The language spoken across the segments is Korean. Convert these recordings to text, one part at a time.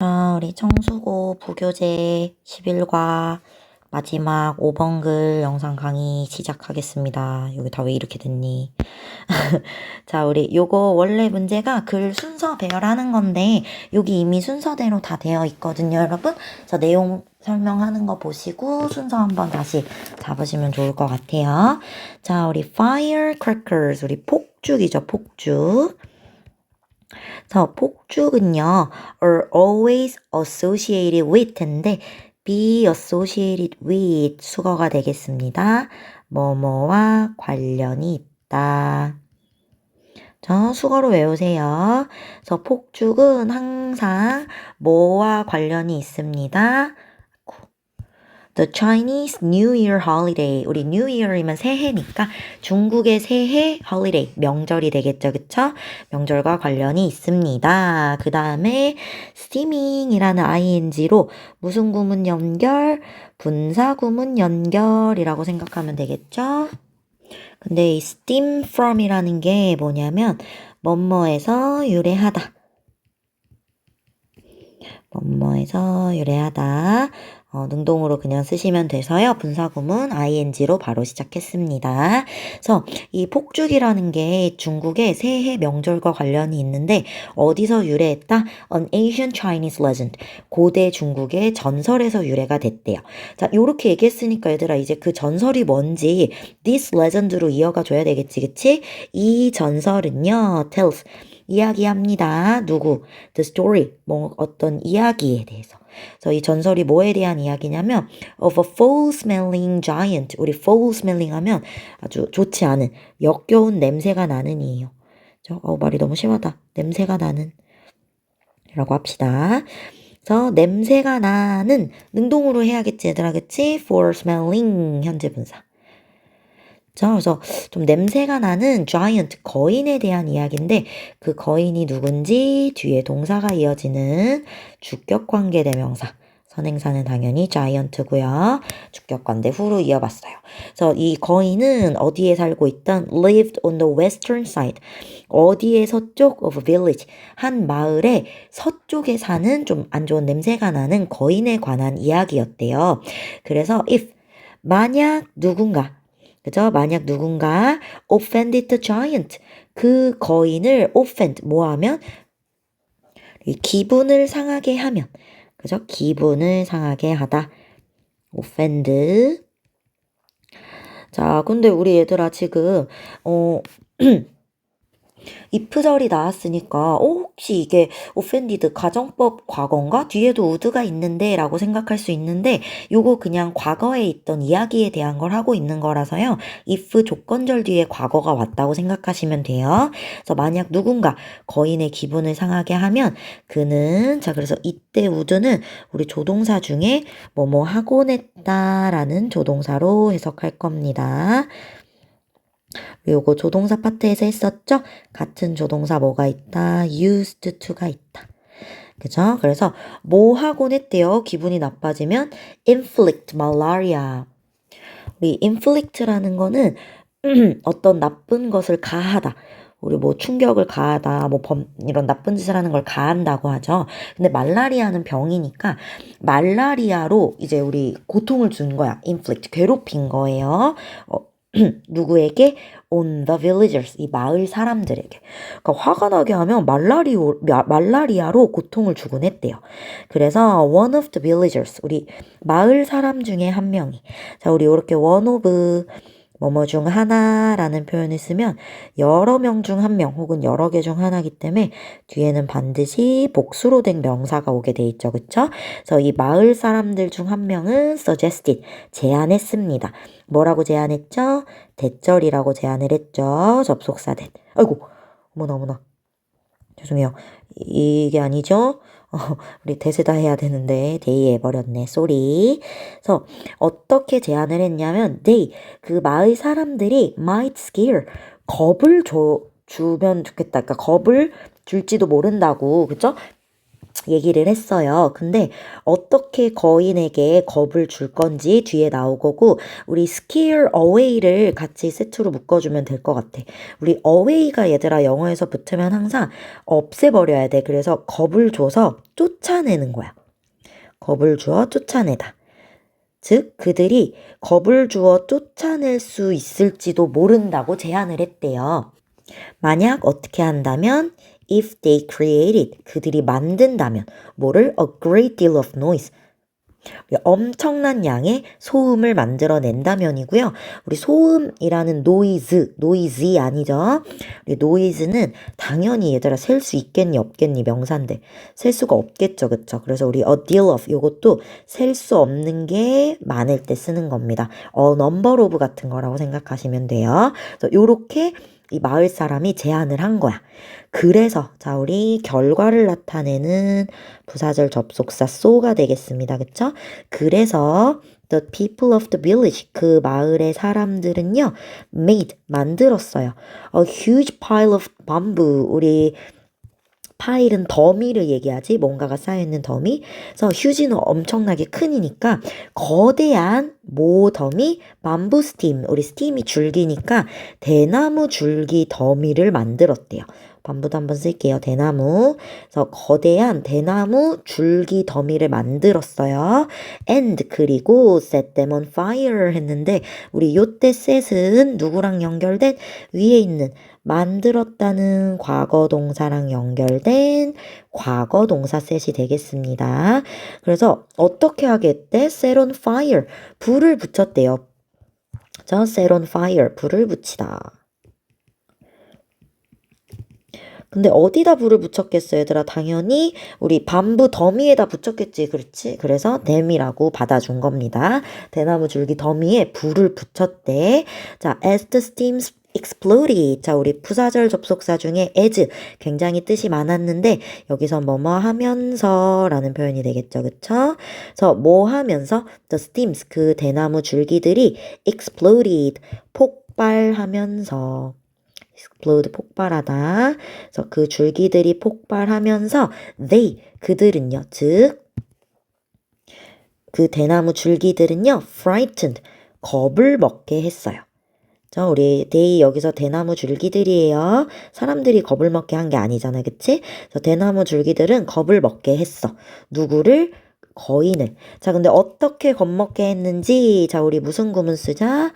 자, 우리 청수고 부교재 11과 마지막 5번 글 영상 강의 시작하겠습니다. 여기 다 왜 이렇게 됐니? 자, 우리 요거 원래 문제가 글 순서 배열하는 건데 여기 이미 순서대로 다 되어 있거든요, 여러분. 그래서 내용 설명하는 거 보시고 순서 한번 다시 잡으시면 좋을 것 같아요. 자, 우리 firecrackers, 우리 폭죽이죠, 폭죽. 그래서 폭죽은요, are always associated with인데 be associated with 수거가 되겠습니다. 뭐뭐와 관련이 있다. 저 수거로 외우세요. 그래서 폭죽은 항상 뭐와 관련이 있습니다. The Chinese New Year holiday. 우리 New Year이면 새해니까 중국의 새해 holiday 명절이 되겠죠, 그쵸? 명절과 관련이 있습니다. 그 다음에 steaming이라는 ing로 무슨 구문 연결, 분사 구문 연결이라고 생각하면 되겠죠? 근데 이 steam from이라는 게 뭐냐면 뭐뭐에서 유래하다. 뭐뭐에서 유래하다. 어, 능동으로 그냥 쓰시면 돼서요. 분사구문 ing로 바로 시작했습니다. 그래서 이 폭죽이라는 게 중국의 새해 명절과 관련이 있는데 어디서 유래했다? An ancient Chinese legend. 고대 중국의 전설에서 유래가 됐대요. 자, 요렇게 얘기했으니까 얘들아 이제 그 전설이 뭔지 this legend로 이어가 줘야 되겠지, 그치? 이 전설은요, tells 이야기합니다. 누구? The story. 뭐 어떤 이야기에 대해서. 그래서 이 전설이 뭐에 대한 이야기냐면 of a foul-smelling giant. 우리 foul-smelling 하면 아주 좋지 않은 역겨운 냄새가 나는 이에요. 저, 어, 말이 너무 심하다. 냄새가 나는 라고 합시다. 그래서 냄새가 나는 능동으로 해야겠지 얘들아 그치? for smelling 현재 분사. 자, 그래서 좀 냄새가 나는 giant 거인에 대한 이야기인데 그 거인이 누군지 뒤에 동사가 이어지는 주격 관계 대명사. 선행사는 당연히 giant고요. 주격 관대 후로 이어봤어요. 그래서 이 거인은 어디에 살고 있던 lived on the western side. 어디에 서쪽 of village. 한 마을의 서쪽에 사는 좀 안 좋은 냄새가 나는 거인에 관한 이야기였대요. 그래서 if 만약 누군가 그죠? 만약 누군가 offended the giant 그 거인을 offend 뭐 하면 기분을 상하게 하면 그죠? 기분을 상하게 하다 offend 자 근데 우리 얘들아 지금 어 if절이 나왔으니까 어, 혹시 이게 offended 가정법 과거인가? 뒤에도 would가 있는데 라고 생각할 수 있는데 요거 그냥 과거에 있던 이야기에 대한 걸 하고 있는 거라서요. if 조건절 뒤에 과거가 왔다고 생각하시면 돼요. 그래서 만약 누군가 거인의 기분을 상하게 하면 그는 자 그래서 이때 would는 우리 조동사 중에 뭐뭐 하곤 했다라는 조동사로 해석할 겁니다. 요거 조동사 파트에서 했었죠? 같은 조동사 뭐가 있다? used to가 있다. 그죠? 그래서 뭐 하곤 했대요? 기분이 나빠지면 inflict malaria. 우리 inflict라는 거는 어떤 나쁜 것을 가하다. 우리 뭐 충격을 가하다, 뭐 범, 이런 나쁜 짓을 하는 걸 가한다고 하죠. 근데 말라리아는 병이니까 말라리아로 이제 우리 고통을 준 거야. inflict, 괴롭힌 거예요. 어, 누구에게? on the villagers, 이 마을 사람들에게. 그러니까 화가 나게 하면 말라리오, 말라리아로 고통을 주곤 했대요. 그래서 one of the villagers, 우리 마을 사람 중에 한 명이. 자, 우리 이렇게 one of 뭐뭐 중 하나라는 표현을 쓰면 여러 명 중 한 명 혹은 여러 개 중 하나기 때문에 뒤에는 반드시 복수로 된 명사가 오게 돼 있죠. 그쵸? 그래서 이 마을 사람들 중 한 명은 suggested, 제안했습니다. 뭐라고 제안했죠? 대절이라고 제안을 했죠. 접속사 된. 아이고, 어머나 어머나. 죄송해요. 이게 아니죠? 어, 우리 대세다 해야 되는데 데이 해 버렸네. 쏘리. 그래서 어떻게 제안을 했냐면 they 그 마을 사람들이 might scare 겁을 줘 주면 좋겠다. 그러니까 겁을 줄지도 모른다고 그죠? 얘기를 했어요. 근데 어떻게 거인에게 겁을 줄 건지 뒤에 나올 거고 우리 scare away를 같이 세트로 묶어주면 될 것 같아. 우리 away가 얘들아 영어에서 붙으면 항상 없애버려야 돼. 그래서 겁을 줘서 쫓아내는 거야. 겁을 주어 쫓아내다. 즉 그들이 겁을 주어 쫓아낼 수 있을지도 모른다고 제안을 했대요. 만약 어떻게 한다면 if they created 그들이 만든다면 뭐를 a great deal of noise 엄청난 양의 소음을 만들어낸다면이고요. 우리 소음이라는 노이즈, 노이즈 아니죠? 우리 노이즈는 당연히 얘들아 셀 수 있겠니 없겠니 명사인데 셀 수가 없겠죠, 그쵸? 그래서 우리 a deal of 요것도 셀 수 없는 게 많을 때 쓰는 겁니다. a number of 같은 거라고 생각하시면 돼요. 그래서 요렇게 이 마을 사람이 제안을 한 거야. 그래서 자 우리 결과를 나타내는 부사절 접속사 so가 되겠습니다. 그쵸? 그래서 the people of the village 그 마을의 사람들은요 made 만들었어요. a huge pile of bamboo 우리 파일은 더미를 얘기하지. 뭔가가 쌓여있는 더미. 그래서 휴지는 엄청나게 큰이니까 거대한 모더미 밤부 스팀. 우리 스팀이 줄기니까 대나무 줄기 더미를 만들었대요 밤부도 한번 쓸게요 대나무 그래서 거대한 대나무 줄기 더미를 만들었어요 and 그리고 set them on fire 했는데 우리 요때 set은 누구랑 연결된 위에 있는 만들었다는 과거 동사랑 연결된 과거 동사 셋이 되겠습니다. 그래서 어떻게 하겠대? set on fire. 불을 붙였대요. 저 set on fire. 불을 붙이다. 근데 어디다 불을 붙였겠어요, 얘들아? 당연히 우리 밤부 더미에다 붙였겠지, 그렇지? 그래서 댐이라고 받아준 겁니다. 대나무 줄기 더미에 불을 붙였대. 자, as the steams exploded. 자, 우리 부사절 접속사 중에 as 굉장히 뜻이 많았는데 여기서 뭐뭐 하면서 라는 표현이 되겠죠. 그쵸? 그래서 뭐 하면서 the steams 그 대나무 줄기들이 exploded 폭발하면서 explode 폭발하다. 그래서 그 줄기들이 폭발하면서 they 그들은요. 즉 그 대나무 줄기들은요. frightened 겁을 먹게 했어요. 자, 우리 데이 여기서 대나무 줄기들이에요. 사람들이 겁을 먹게 한 게 아니잖아, 그치? 그래서 대나무 줄기들은 겁을 먹게 했어. 누구를? 거인을. 자, 근데 어떻게 겁먹게 했는지, 자, 우리 무슨 구문 쓰자?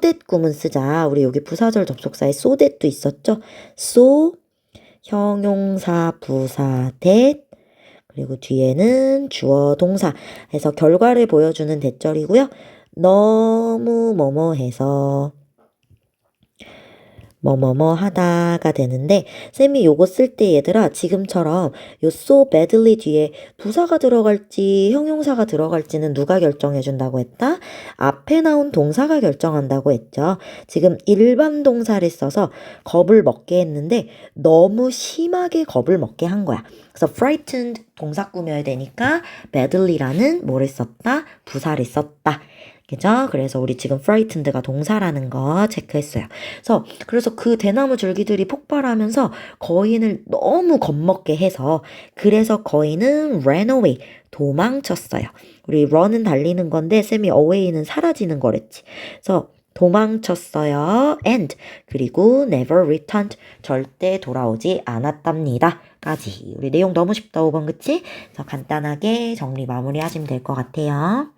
that 구문 쓰자. 우리 여기 부사절 접속사에 that도 있었죠? so, 형용사, 부사, that, 그리고 뒤에는 주어, 동사. 해서 결과를 보여주는 대절이고요. 너무 뭐뭐 해서 뭐뭐뭐 하다가 되는데 쌤이 요거 쓸 때 얘들아 지금처럼 요 so badly 뒤에 부사가 들어갈지 형용사가 들어갈지는 누가 결정해 준다고 했다? 앞에 나온 동사가 결정한다고 했죠. 지금 일반 동사를 써서 겁을 먹게 했는데 너무 심하게 겁을 먹게 한 거야. 그래서 frightened 동사 꾸며야 되니까 badly라는 뭐를 썼다? 부사를 썼다. 그죠? 그래서 우리 지금 frightened가 동사라는 거 체크했어요. 그래서 그래서 그 대나무 줄기들이 폭발하면서 거인을 너무 겁먹게 해서 그래서 거인은 ran away 도망쳤어요. 우리 run은 달리는 건데 쌤이 away는 사라지는 거랬지. 그래서 도망쳤어요. and 그리고 never returned 절대 돌아오지 않았답니다. 까지. 우리 내용 너무 쉽다 5번 그치? 그래서 간단하게 정리 마무리 하시면 될 것 같아요.